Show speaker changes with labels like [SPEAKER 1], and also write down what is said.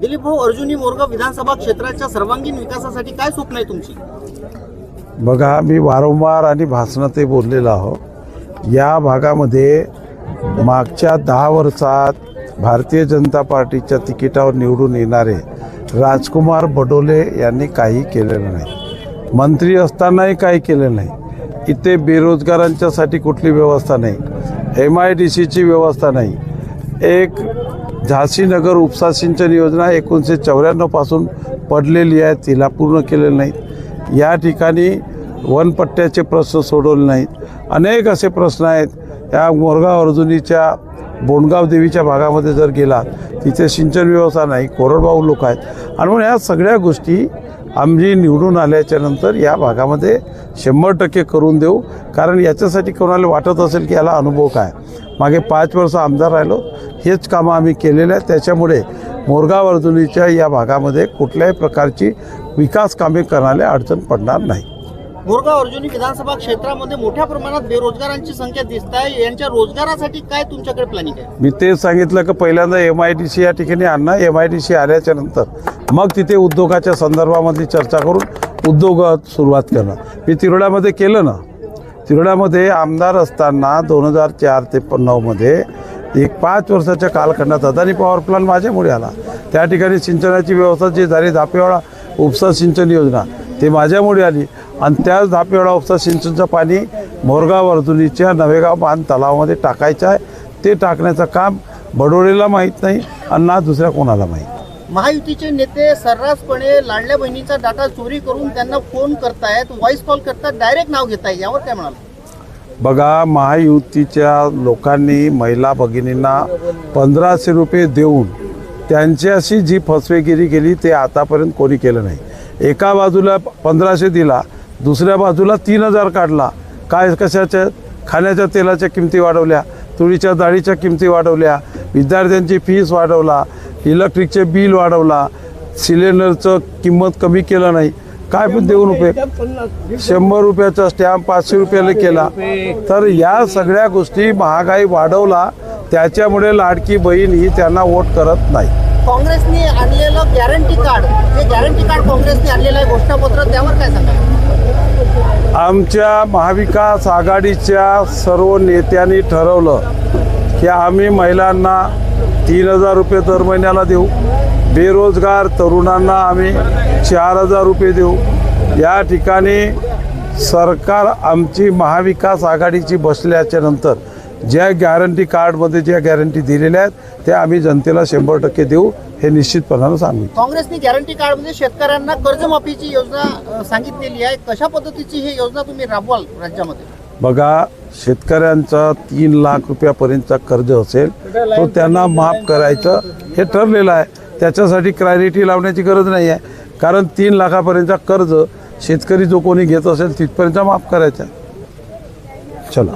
[SPEAKER 1] दिलीप भाऊ अर्जुनी मोरगाव विधानसभा क्षेत्राच्या सर्वांगीण विकासासाठी काय स्वप्न आहे तुमची?
[SPEAKER 2] बघा मी वारंवार आणि भाषणातही बोललेलो आहो या भागामध्ये मागच्या दहा वर्षात भारतीय जनता पार्टीच्या तिकिटावर निवडून येणारे राजकुमार बडोले यांनी काही केलेलं नाही. मंत्री असतानाही काही केलं नाही. इथे बेरोजगारांच्यासाठी कुठली व्यवस्था नाही. एम आय डी सीची व्यवस्था नाही. एक झाशीनगर उपसा सिंचन योजना एकोणीसशे चौऱ्याण्णवपासून पडलेली आहे. तिला पूर्ण केलेलं नाही या ठिकाणी वनपट्ट्याचे प्रश्न सोडवले नाहीत. अनेक असे प्रश्न आहेत. या मोरगाव अर्जुनीच्या बोंडगाव देवीच्या भागामध्ये जर गेला तिथे सिंचन व्यवस्था नाही कोरडवाहू लोक आहेत. आणि म्हणून ह्या सगळ्या गोष्टी आम्ही निवडून आल्याच्यानंतर या भागामध्ये शंभर टक्के करून देऊ. कारण याच्यासाठी कोणाला वाटत असेल की याला अनुभव काय? मागे पाच वर्ष आमदार राहिलो. हेच कामं आम्ही केलेले आहेत. त्याच्यामुळे मोरगाव अर्जुनीच्या या भागामध्ये कुठल्याही प्रकारची विकास कामे करण्याला अडचण पडणार नाही.
[SPEAKER 1] मोरगाव अर्जुनी विधानसभा क्षेत्रामध्ये मोठ्या प्रमाणात बेरोजगारांची संख्या दिसत आहे. यांच्या रोजगारासाठी काय तुमच्याकडे प्लॅनिंग आहे?
[SPEAKER 2] मी तेच सांगितलं की पहिल्यांदा एम आय डी सी या ठिकाणी आणणं एम आय डी सी आल्याच्यानंतर मग तिथे उद्योगाच्या संदर्भामध्ये चर्चा करून उद्योगात सुरुवात करणं. मी तिरोड्यामध्ये केलं ना तिरोड्यामध्ये आमदार असताना दोन हजार चार ते नऊमध्ये एक पाच वर्षाच्या कालखंडात अदानी पॉवर प्लांट माझ्यामुळे आला. त्या ठिकाणी सिंचनाची व्यवस्था जी झाली धापेवाडा उपसा सिंचन योजना ते माझ्यामुळे आली. आणि त्याच धापेवाडा उपसा सिंचनचं पाणी मोरगाव अर्जुनीच्या नवेगाव बांध तलावामध्ये टाकायचं आहे. ते टाकण्याचं काम बडोळेला माहीत नाही आणि ना दुसऱ्या कोणाला माहीत.
[SPEAKER 1] महायुतीचे नेते सर्रासपणे लाडल्या बहिणीचा डाटा चोरी करून त्यांना फोन करतायत व्हॉइस कॉल करतात डायरेक्ट नाव घेताय यावर काय म्हणाल?
[SPEAKER 2] बघा महायुतीच्या लोकांनी महिला भगिनींना पंधराशे रुपये देऊन त्यांच्याशी जी फसवेगिरी केली ते आतापर्यंत कोणी केलं नाही. एका बाजूला पंधराशे दिला दुसऱ्या बाजूला तीन हजार काढला. काय कशाच्या खाण्याच्या तेलाच्या किमती वाढवल्या तुळीच्या डाळीच्या किमती वाढवल्या विद्यार्थ्यांची फीस वाढवला इलेक्ट्रिकचे बिल वाढवला सिलेंडरचं किंमत कमी केलं नाही. काय पण देऊन उपयोग? शंभर रुपयाचा स्टॅम्प पाचशे रुपयाला केला. तर या सगळ्या गोष्टी महागाई वाढवला त्याच्यामुळे लाडकी बहीण ही त्यांना वोट करत नाही.
[SPEAKER 1] काँग्रेसने आणलेलं गॅरंटी कार्ड हे गॅरंटी कार्ड काँग्रेसने आणलेलं आहे घोषणापत्र त्यावर काय सांगा
[SPEAKER 2] आमच्या महाविकास आघाडीच्या सर्व नेत्यांनी ठरवलं की आम्ही महिलांना तीन हजार रुपये दर महिन्याला देऊ. बेरोजगार तरुणांना आम्ही चार हजार रुपये देऊ. या ठिकाणी सरकार आमची महाविकास आघाडीची बसल्याच्या नंतर ज्या गॅरंटी कार्डमध्ये ज्या गॅरंटी दिलेल्या आहेत त्या आम्ही जनतेला शंभर टक्के देऊ हे निश्चितपणानं सांगू.
[SPEAKER 1] काँग्रेसने गॅरंटी कार्डमध्ये शेतकऱ्यांना कर्जमाफीची योजना सांगितलेली आहे. कशा पद्धतीची ही योजना तुम्ही राबवाल राज्यामध्ये?
[SPEAKER 2] बघा शेतकऱ्यांचा तीन लाख रुपयापर्यंतचा कर्ज असेल तो त्यांना माफ करायचं हे ठरलेलं आहे. त्याच्यासाठी क्रायरिटी लावण्याची गरज नाही आहे. कारण तीन लाखापर्यंतचा कर्ज शेतकरी जो कोणी घेत असेल तिथपर्यंत माफ करायचा आहे. चला.